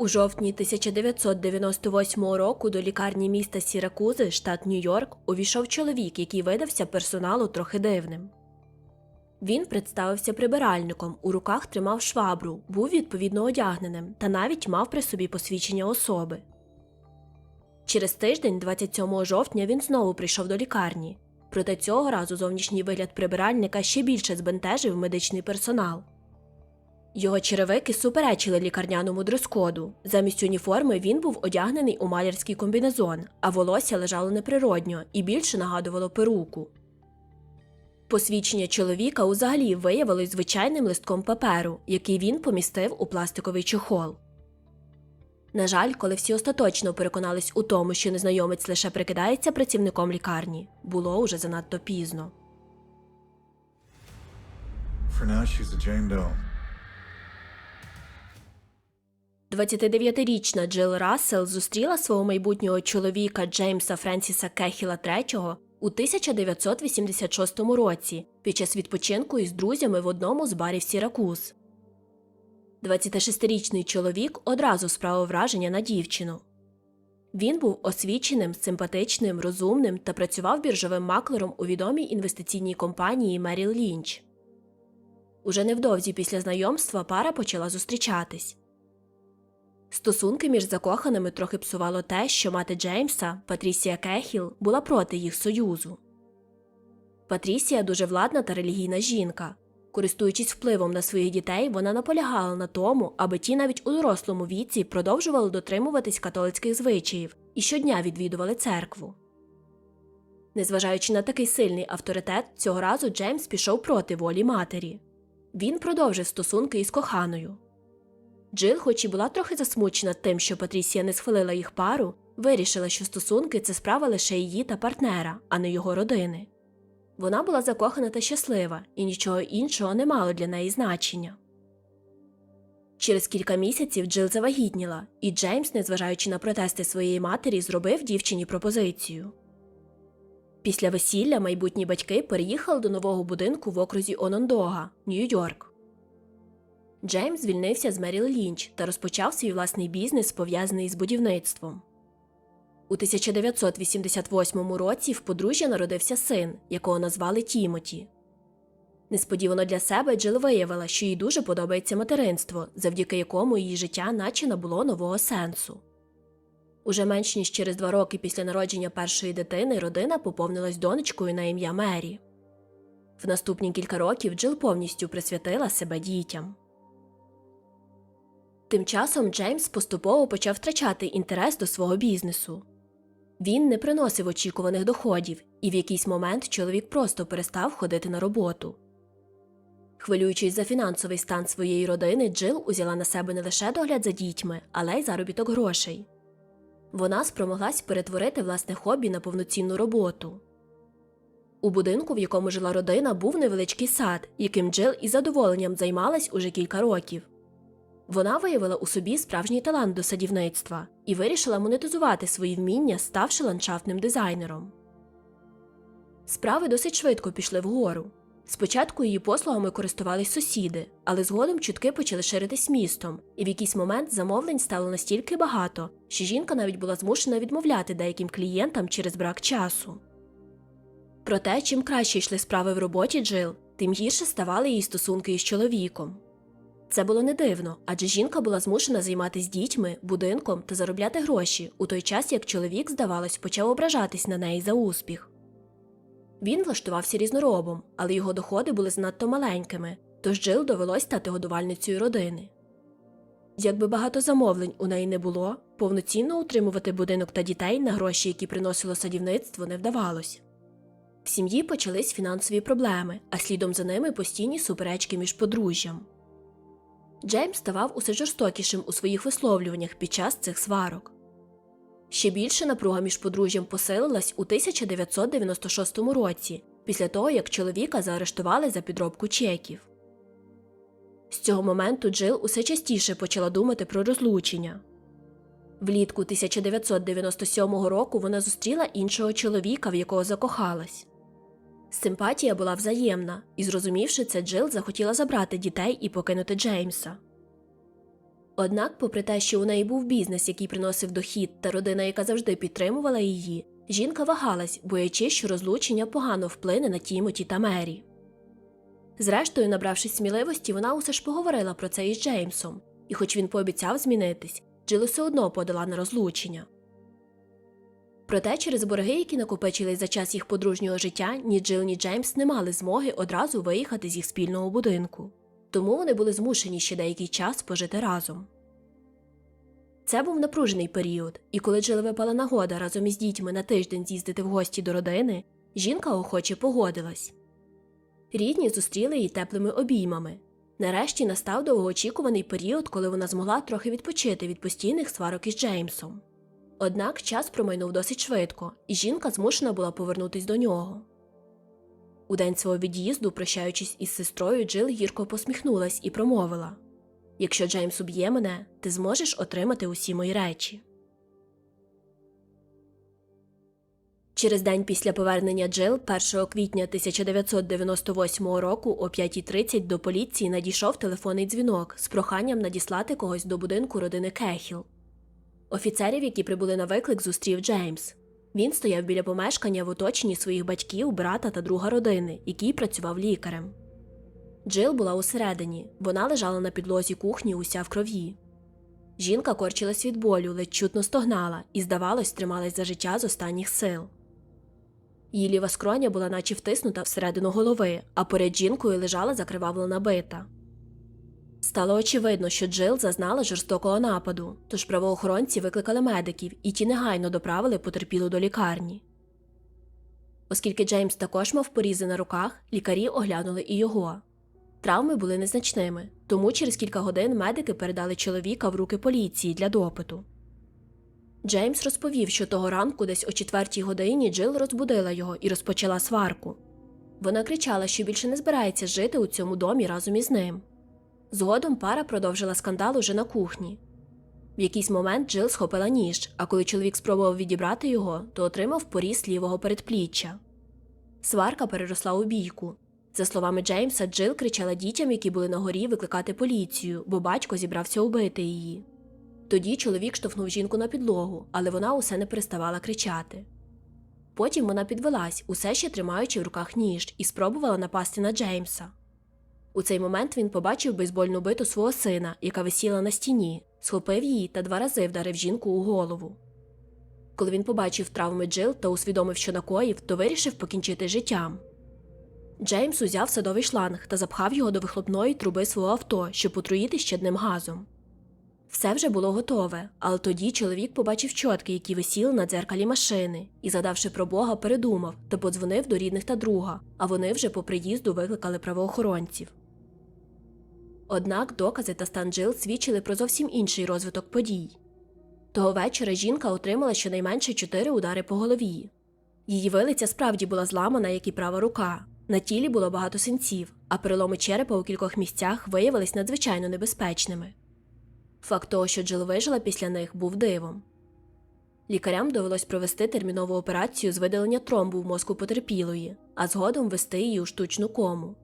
У жовтні 1998 року до лікарні міста Сіракузи, штат Нью-Йорк, увійшов чоловік, який видався персоналу трохи дивним. Він представився прибиральником, у руках тримав швабру, був відповідно одягненим та навіть мав при собі посвідчення особи. Через тиждень, 27 жовтня, він знову прийшов до лікарні. Проте цього разу зовнішній вигляд прибиральника ще більше збентежив медичний персонал. Його черевики суперечили лікарняному дрес-коду. Замість уніформи він був одягнений у малярський комбінезон, а волосся лежало неприродньо і більше нагадувало перуку. Посвідчення чоловіка узагалі виявилось звичайним листком паперу, який він помістив у пластиковий чохол. На жаль, коли всі остаточно переконались у тому, що незнайомець лише прикидається працівником лікарні, було уже занадто пізно. For now, she's a 29-річна Джил Рассел зустріла свого майбутнього чоловіка Джеймса Френсіса Кехіла III у 1986 році під час відпочинку із друзями в одному з барів Сіракуз. 26-річний чоловік одразу справив враження на дівчину. Він був освіченим, симпатичним, розумним та працював біржовим маклером у відомій інвестиційній компанії Меріл Лінч. Уже невдовзі після знайомства пара почала зустрічатись. Стосунки між закоханими трохи псувало те, що мати Джеймса, Патрісія Кехіл, була проти їх союзу. Патрісія дуже владна та релігійна жінка. Користуючись впливом на своїх дітей, вона наполягала на тому, аби ті навіть у дорослому віці продовжували дотримуватись католицьких звичаїв і щодня відвідували церкву. Незважаючи на такий сильний авторитет, цього разу Джеймс пішов проти волі матері. Він продовжив стосунки із коханою. Джил, хоч і була трохи засмучена тим, що Патрісія не схвалила їх пару, вирішила, що стосунки це справа лише її та партнера, а не його родини. Вона була закохана та щаслива, і нічого іншого не мало для неї значення. Через кілька місяців Джил завагітніла, і Джеймс, незважаючи на протести своєї матері, зробив дівчині пропозицію. Після весілля майбутні батьки переїхали до нового будинку в окрузі Онондога, Нью-Йорк. Джеймс звільнився з Меріл Лінч та розпочав свій власний бізнес, пов'язаний з будівництвом. У 1988 році в подружжя народився син, якого назвали Тімоті. Несподівано для себе Джил виявила, що їй дуже подобається материнство, завдяки якому її життя наче набуло нового сенсу. Уже менш ніж через два роки після народження першої дитини родина поповнилась донечкою на ім'я Мері. В наступні кілька років Джил повністю присвятила себе дітям. Тим часом Джеймс поступово почав втрачати інтерес до свого бізнесу. Він не приносив очікуваних доходів, і в якийсь момент чоловік просто перестав ходити на роботу. Хвилюючись за фінансовий стан своєї родини, Джил узяла на себе не лише догляд за дітьми, але й заробіток грошей. Вона спромоглась перетворити власне хобі на повноцінну роботу. У будинку, в якому жила родина, був невеличкий сад, яким Джил із задоволенням займалась уже кілька років. Вона виявила у собі справжній талант до садівництва і вирішила монетизувати свої вміння, ставши ландшафтним дизайнером. Справи досить швидко пішли вгору. Спочатку її послугами користувались сусіди, але згодом чутки почали ширитись містом, і в якийсь момент замовлень стало настільки багато, що жінка навіть була змушена відмовляти деяким клієнтам через брак часу. Проте, чим краще йшли справи в роботі Джил, тим гірше ставали її стосунки із чоловіком. Це було не дивно, адже жінка була змушена займатися дітьми, будинком та заробляти гроші у той час, як чоловік, здавалось, почав ображатись на неї за успіх. Він влаштувався різноробом, але його доходи були занадто маленькими, тож Джил довелось стати годувальницею родини. Якби багато замовлень у неї не було, повноцінно утримувати будинок та дітей на гроші, які приносило садівництво, не вдавалось. В сім'ї почались фінансові проблеми, а слідом за ними постійні суперечки між подружжям. Джеймс ставав усе жорстокішим у своїх висловлюваннях під час цих сварок. Ще більше напруга між подружжям посилилась у 1996 році, після того як чоловіка заарештували за підробку чеків. З цього моменту Джил усе частіше почала думати про розлучення. Влітку 1997 року вона зустріла іншого чоловіка, в якого закохалась. Симпатія була взаємна, і, зрозумівши це, Джил захотіла забрати дітей і покинути Джеймса. Однак, попри те, що у неї був бізнес, який приносив дохід, та родина, яка завжди підтримувала її, жінка вагалась, боячись, що розлучення погано вплине на Тімоті та Мері. Зрештою, набравшись сміливості, вона усе ж поговорила про це із Джеймсом, і хоч він пообіцяв змінитись, Джил усе одно подала на розлучення. Проте через борги, які накопичились за час їх подружнього життя, ні Джил, ні Джеймс не мали змоги одразу виїхати з їх спільного будинку, тому вони були змушені ще деякий час пожити разом. Це був напружений період, і коли Джил випала нагода разом із дітьми на тиждень з'їздити в гості до родини, жінка охоче погодилась. Рідні зустріли її теплими обіймами. Нарешті настав довгоочікуваний період, коли вона змогла трохи відпочити від постійних сварок із Джеймсом. Однак час промайнув досить швидко, і жінка змушена була повернутись до нього. У день свого від'їзду, прощаючись із сестрою, Джил гірко посміхнулась і промовила Якщо Джеймс уб'є мене, ти зможеш отримати усі мої речі. Через день після повернення Джил 1 квітня 1998 року о 5.30 до поліції надійшов телефонний дзвінок з проханням надіслати когось до будинку родини Кехіл. Офіцерів, які прибули на виклик, зустрів Джеймс. Він стояв біля помешкання в оточенні своїх батьків, брата та друга родини, який працював лікарем. Джил була усередині, вона лежала на підлозі кухні уся в крові. Жінка корчилась від болю, ледь чутно стогнала і, здавалось, трималась за життя з останніх сил. Її ліва скроня була наче втиснута всередину голови, а поряд жінкою лежала закривавлена бита. Стало очевидно, що Джил зазнала жорстокого нападу, тож правоохоронці викликали медиків і ті негайно доправили потерпілу до лікарні. Оскільки Джеймс також мав порізи на руках, лікарі оглянули і його. Травми були незначними, тому через кілька годин медики передали чоловіка в руки поліції для допиту. Джеймс розповів, що того ранку, десь о четвертій годині, Джил розбудила його і розпочала сварку. Вона кричала, що більше не збирається жити у цьому домі разом із ним. Згодом пара продовжила скандал уже на кухні. В якийсь момент Джил схопила ніж, а коли чоловік спробував відібрати його, то отримав поріз лівого передпліччя. Сварка переросла у бійку. За словами Джеймса, Джил кричала дітям, які були на горі, викликати поліцію, бо батько зібрався убити її. Тоді чоловік штовхнув жінку на підлогу, але вона усе не переставала кричати. Потім вона підвелась, усе ще тримаючи в руках ніж, і спробувала напасти на Джеймса. У цей момент він побачив бейсбольну биту свого сина, яка висіла на стіні, схопив її та два рази вдарив жінку у голову. Коли він побачив травми Джил та усвідомив, що накоїв, то вирішив покінчити життям. Джеймс узяв садовий шланг та запхав його до вихлопної труби свого авто, щоб отруїти щедним газом. Все вже було готове, але тоді чоловік побачив чотки, які висіли на дзеркалі машини, і, задавши про Бога, передумав та подзвонив до рідних та друга, а вони вже по приїзду викликали правоохоронців. Однак докази та стан Джил свідчили про зовсім інший розвиток подій. Того вечора жінка отримала щонайменше чотири удари по голові. Її вилиця справді була зламана, як і права рука. На тілі було багато синців, а переломи черепа у кількох місцях виявились надзвичайно небезпечними. Факт того, що Джил вижила після них, був дивом. Лікарям довелось провести термінову операцію з видалення тромбу в мозку потерпілої, а згодом ввести її у штучну кому.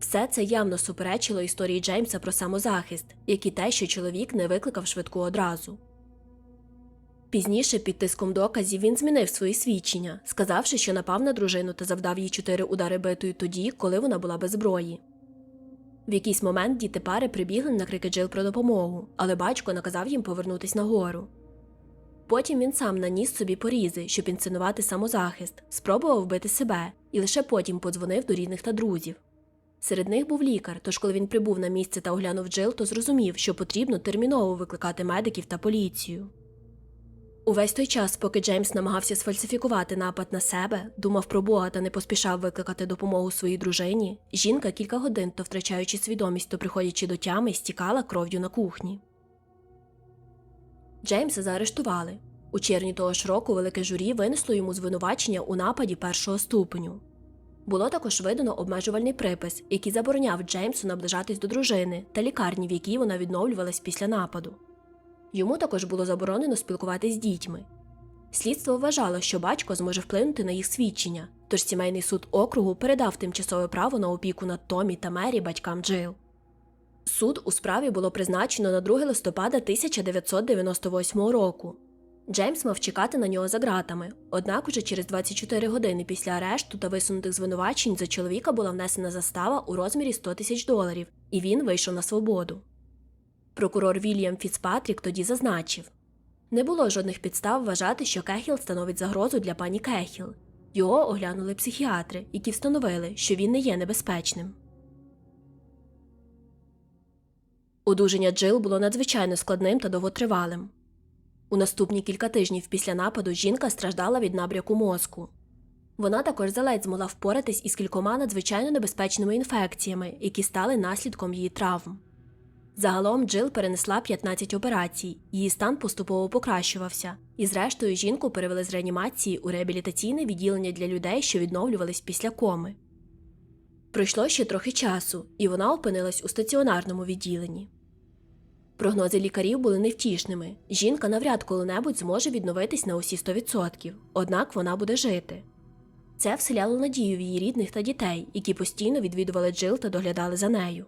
Все це явно суперечило історії Джеймса про самозахист, як і те, що чоловік не викликав швидку одразу. Пізніше, під тиском доказів, він змінив свої свідчення, сказавши, що напав на дружину та завдав їй чотири удари битою тоді, коли вона була без зброї. В якийсь момент діти пари прибігли на крики Джил про допомогу, але батько наказав їм повернутись нагору. Потім він сам наніс собі порізи, щоб інсценувати самозахист, спробував вбити себе і лише потім подзвонив до рідних та друзів. Серед них був лікар, тож коли він прибув на місце та оглянув Джил, то зрозумів, що потрібно терміново викликати медиків та поліцію. Увесь той час, поки Джеймс намагався сфальсифікувати напад на себе, думав про Бога та не поспішав викликати допомогу своїй дружині, жінка кілька годин, то втрачаючи свідомість, то приходячи до тями, стікала кров'ю на кухні. Джеймса заарештували. У червні того ж року велике журі винесло йому звинувачення у нападі першого ступеню. Було також видано обмежувальний припис, який забороняв Джеймсу наближатись до дружини та лікарні, в якій вона відновлювалась після нападу. Йому також було заборонено спілкуватись з дітьми. Слідство вважало, що батько зможе вплинути на їх свідчення, тож сімейний суд округу передав тимчасове право на опіку над Томі та Мері батькам Джил. Суд у справі було призначено на 2 листопада 1998 року. Джеймс мав чекати на нього за ґратами, однак уже через 24 години після арешту та висунутих звинувачень за чоловіка була внесена застава у розмірі 100 тисяч доларів, і він вийшов на свободу. Прокурор Вільям Фіцпатрік тоді зазначив не було жодних підстав вважати, що Кехіл становить загрозу для пані Кехіл. Його оглянули психіатри, які встановили, що він не є небезпечним. Одужання Джил було надзвичайно складним та довготривалим. У наступні кілька тижнів після нападу жінка страждала від набряку мозку. Вона також заледь змогла впоратись із кількома надзвичайно небезпечними інфекціями, які стали наслідком її травм. Загалом Джил перенесла 15 операцій, її стан поступово покращувався, і зрештою жінку перевели з реанімації у реабілітаційне відділення для людей, що відновлювались після коми. Пройшло ще трохи часу, і вона опинилась у стаціонарному відділенні. Прогнози лікарів були невтішними. Жінка навряд коли-небудь зможе відновитись на усі 100%, однак вона буде жити. Це вселяло надію в її рідних та дітей, які постійно відвідували Джил та доглядали за нею.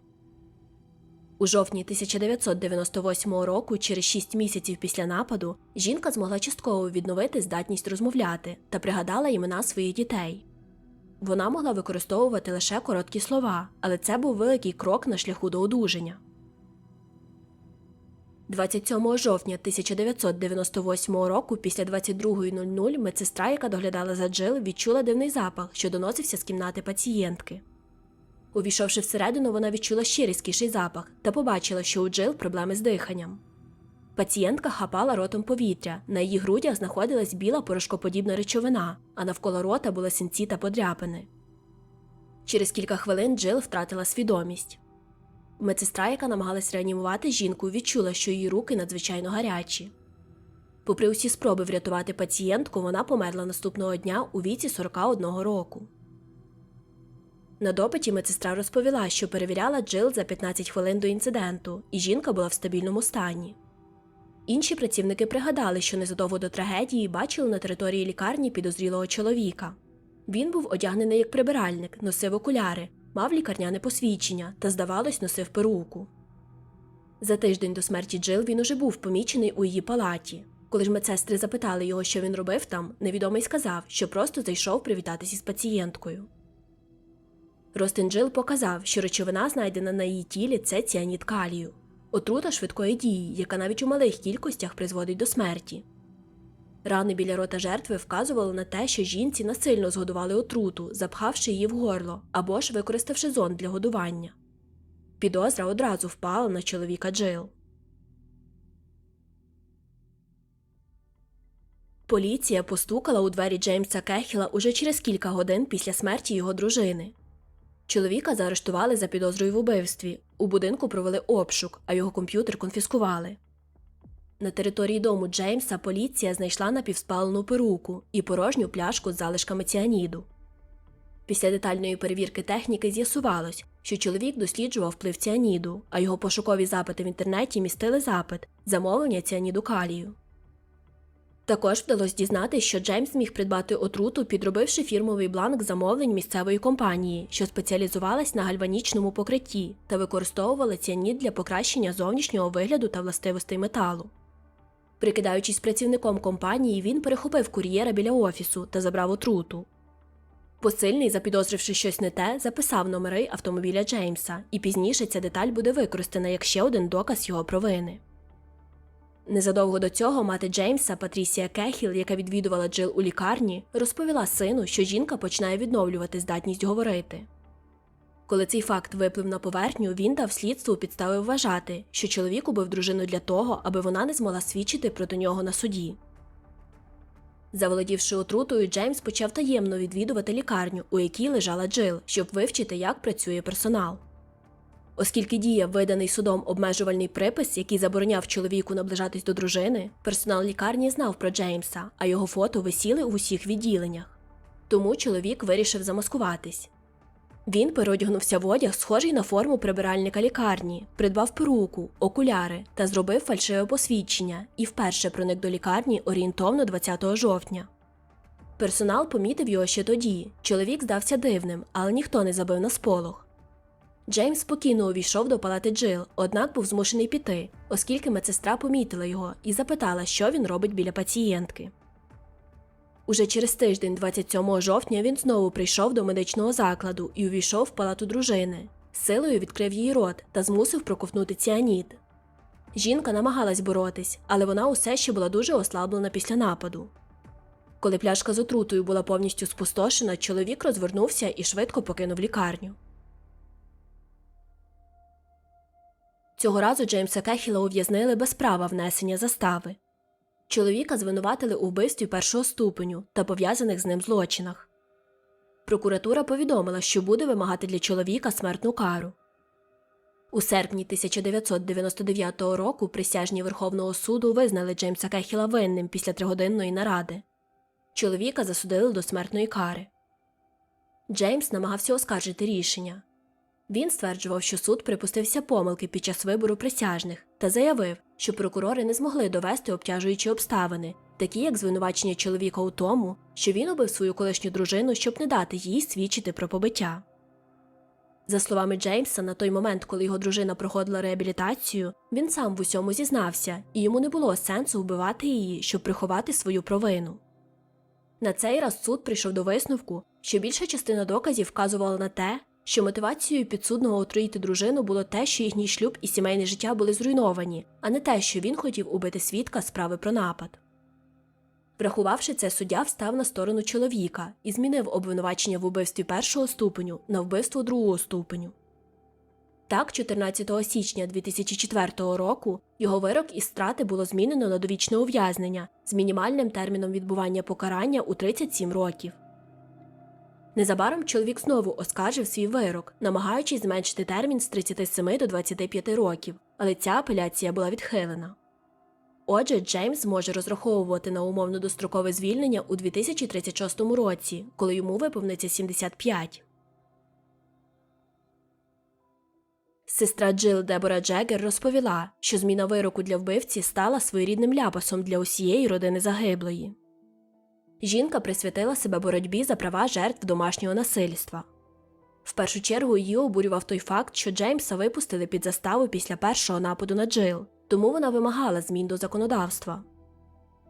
У жовтні 1998 року, через 6 місяців після нападу, жінка змогла частково відновити здатність розмовляти та пригадала імена своїх дітей. Вона могла використовувати лише короткі слова, але це був великий крок на шляху до одужання. 27 жовтня 1998 року, після 22.00, медсестра, яка доглядала за Джил, відчула дивний запах, що доносився з кімнати пацієнтки. Увійшовши всередину, вона відчула ще різкіший запах та побачила, що у Джил проблеми з диханням. Пацієнтка хапала ротом повітря, на її грудях знаходилась біла порошкоподібна речовина, а навколо рота були синці та подряпини. Через кілька хвилин Джил втратила свідомість. Медсестра, яка намагалась реанімувати жінку, відчула, що її руки надзвичайно гарячі. Попри усі спроби врятувати пацієнтку, вона померла наступного дня у віці 41 року. На допиті медсестра розповіла, що перевіряла Джил за 15 хвилин до інциденту, і жінка була в стабільному стані. Інші працівники пригадали, що незадовго до трагедії бачили на території лікарні підозрілого чоловіка. Він був одягнений як прибиральник, носив окуляри, мав лікарняне посвідчення та, здавалось, носив перуку. За тиждень до смерті Джил він уже був помічений у її палаті. Коли ж медсестри запитали його, що він робив там, невідомий сказав, що просто зайшов привітатись із пацієнткою. Ростин Джил показав, що речовина, знайдена на її тілі, це ціаніт калію, отрута швидкої дії, яка навіть у малих кількостях призводить до смерті. Рани біля рота жертви вказували на те, що жінці насильно згодували отруту, запхавши її в горло або ж використавши зонд для годування. Підозра одразу впала на чоловіка Джил. Поліція постукала у двері Джеймса Кехіла уже через кілька годин після смерті його дружини. Чоловіка заарештували за підозрою в убивстві. У будинку провели обшук, а його комп'ютер конфіскували. На території дому Джеймса поліція знайшла напівспалену перуку і порожню пляшку з залишками ціаніду. Після детальної перевірки техніки з'ясувалось, що чоловік досліджував вплив ціаніду, а його пошукові запити в інтернеті містили запит замовлення ціаніду калію. Також вдалося дізнатися, що Джеймс міг придбати отруту, підробивши фірмовий бланк замовлень місцевої компанії, що спеціалізувалась на гальванічному покритті та використовувала ціанід для покращення зовнішнього вигляду та властивостей металу. Прикидаючись працівником компанії, він перехопив кур'єра біля офісу та забрав отруту. Посильний, запідозривши щось не те, записав номери автомобіля Джеймса, і пізніше ця деталь буде використана як ще один доказ його провини. Незадовго до цього мати Джеймса Патрісія Кехіл, яка відвідувала Джил у лікарні, розповіла сину, що жінка починає відновлювати здатність говорити. Коли цей факт виплив на поверхню, він дав слідству підстави вважати, що чоловік убив дружину для того, аби вона не змогла свідчити проти нього на суді. Заволодівши отрутою, Джеймс почав таємно відвідувати лікарню, у якій лежала Джил, щоб вивчити, як працює персонал. Оскільки діяв виданий судом обмежувальний припис, який забороняв чоловіку наближатись до дружини, персонал лікарні знав про Джеймса, а його фото висіли у усіх відділеннях. Тому чоловік вирішив замаскуватись. Він переодягнувся в одяг, схожий на форму прибиральника лікарні, придбав перуку, окуляри та зробив фальшиве посвідчення і вперше проник до лікарні орієнтовно 20 жовтня. Персонал помітив його ще тоді. Чоловік здався дивним, але ніхто не забив на сполох. Джеймс спокійно увійшов до палати Джил, однак був змушений піти, оскільки медсестра помітила його і запитала, що він робить біля пацієнтки. Уже через тиждень, 27 жовтня, він знову прийшов до медичного закладу і увійшов в палату дружини. Силою відкрив її рот та змусив проковтнути ціаніт. Жінка намагалась боротись, але вона усе ще була дуже ослаблена після нападу. Коли пляшка з отрутою була повністю спустошена, чоловік розвернувся і швидко покинув лікарню. Цього разу Джеймса Кехіла ув'язнили без права внесення застави. Чоловіка звинуватили у вбивстві першого ступеню та пов'язаних з ним злочинах. Прокуратура повідомила, що буде вимагати для чоловіка смертну кару. У серпні 1999 року присяжні Верховного суду визнали Джеймса Кехіла винним після тригодинної наради. Чоловіка засудили до смертної кари. Джеймс намагався оскаржити рішення. Він стверджував, що суд припустився помилки під час вибору присяжних та заявив, що прокурори не змогли довести обтяжуючі обставини, такі як звинувачення чоловіка у тому, що він убив свою колишню дружину, щоб не дати їй свідчити про побиття. За словами Джеймса, на той момент, коли його дружина проходила реабілітацію, він сам в усьому зізнався, і йому не було сенсу вбивати її, щоб приховати свою провину. На цей раз суд прийшов до висновку, що більша частина доказів вказувала на те, що мотивацією підсудного отруїти дружину було те, що їхній шлюб і сімейне життя були зруйновані, а не те, що він хотів убити свідка справи про напад. Врахувавши це, суддя встав на сторону чоловіка і змінив обвинувачення в убивстві першого ступеню на вбивство другого ступеню. Так, 14 січня 2004 року його вирок із страти було змінено на довічне ув'язнення з мінімальним терміном відбування покарання у 37 років. Незабаром чоловік знову оскаржив свій вирок, намагаючись зменшити термін з 37 до 25 років, але ця апеляція була відхилена. Отже, Джеймс зможе розраховувати на умовно дострокове звільнення у 2036 році, коли йому виповниться 75. Сестра Джил Дебора Джегер розповіла, що зміна вироку для вбивці стала своєрідним ляпасом для усієї родини загиблої. Жінка присвятила себе боротьбі за права жертв домашнього насильства. В першу чергу її обурював той факт, що Джеймса випустили під заставу після першого нападу на Джил, тому вона вимагала змін до законодавства.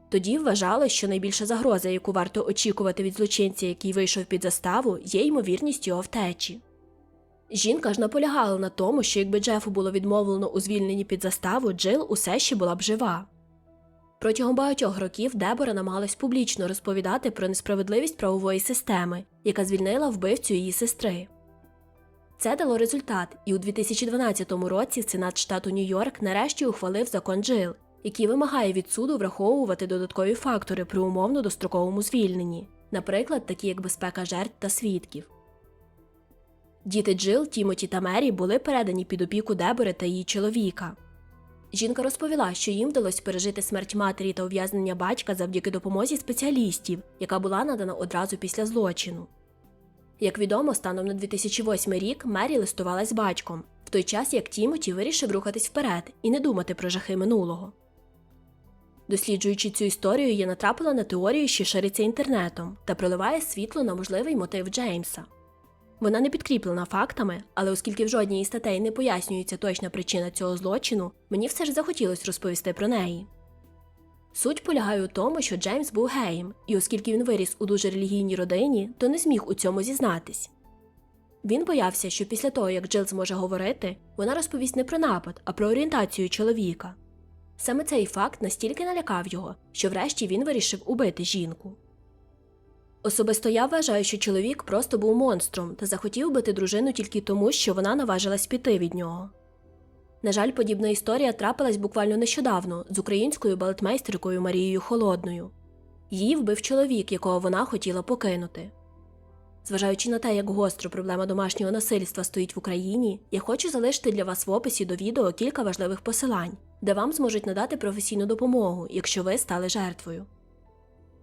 Тоді вважали, що найбільша загроза, яку варто очікувати від злочинця, який вийшов під заставу, є ймовірність його втечі. Жінка ж наполягала на тому, що якби Джефу було відмовлено у звільненні під заставу, Джил усе ще була б жива. Протягом багатьох років Дебора намагалась публічно розповідати про несправедливість правової системи, яка звільнила вбивцю її сестри. Це дало результат, і у 2012 році Сенат штату Нью-Йорк нарешті ухвалив закон Джил, який вимагає від суду враховувати додаткові фактори при умовно достроковому звільненні, наприклад, такі як безпека жертв та свідків. Діти Джил, Тімоті та Мері були передані під опіку Дебори та її чоловіка. Жінка розповіла, що їм вдалося пережити смерть матері та ув'язнення батька завдяки допомозі спеціалістів, яка була надана одразу після злочину. Як відомо, станом на 2008 рік Мері листувалась з батьком, в той час як Тімоті вирішив рухатись вперед і не думати про жахи минулого. Досліджуючи цю історію, я натрапила на теорію, що шириться інтернетом та проливає світло на можливий мотив Джеймса. Вона не підкріплена фактами, але оскільки в жодній із статей не пояснюється точна причина цього злочину, мені все ж захотілося розповісти про неї. Суть полягає у тому, що Джеймс був геєм, і оскільки він виріс у дуже релігійній родині, то не зміг у цьому зізнатись. Він боявся, що після того, як Джил зможе говорити, вона розповість не про напад, а про орієнтацію чоловіка. Саме цей факт настільки налякав його, що врешті він вирішив убити жінку. Особисто я вважаю, що чоловік просто був монстром та захотів бити дружину тільки тому, що вона наважилась піти від нього. На жаль, подібна історія трапилась буквально нещодавно з українською балетмейстеркою Марією Холодною. Її вбив чоловік, якого вона хотіла покинути. Зважаючи на те, як гостро проблема домашнього насильства стоїть в Україні, я хочу залишити для вас в описі до відео кілька важливих посилань, де вам зможуть надати професійну допомогу, якщо ви стали жертвою.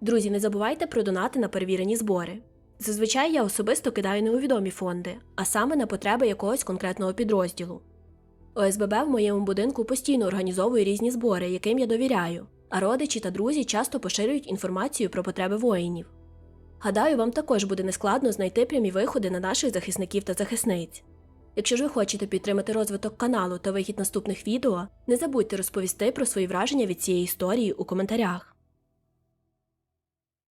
Друзі, не забувайте про донати на перевірені збори. Зазвичай я особисто кидаю невідомі фонди, а саме на потреби якогось конкретного підрозділу. ОСББ в моєму будинку постійно організовує різні збори, яким я довіряю, а родичі та друзі часто поширюють інформацію про потреби воїнів. Гадаю, вам також буде нескладно знайти прямі виходи на наших захисників та захисниць. Якщо ж ви хочете підтримати розвиток каналу та вихід наступних відео, не забудьте розповісти про свої враження від цієї історії у коментарях.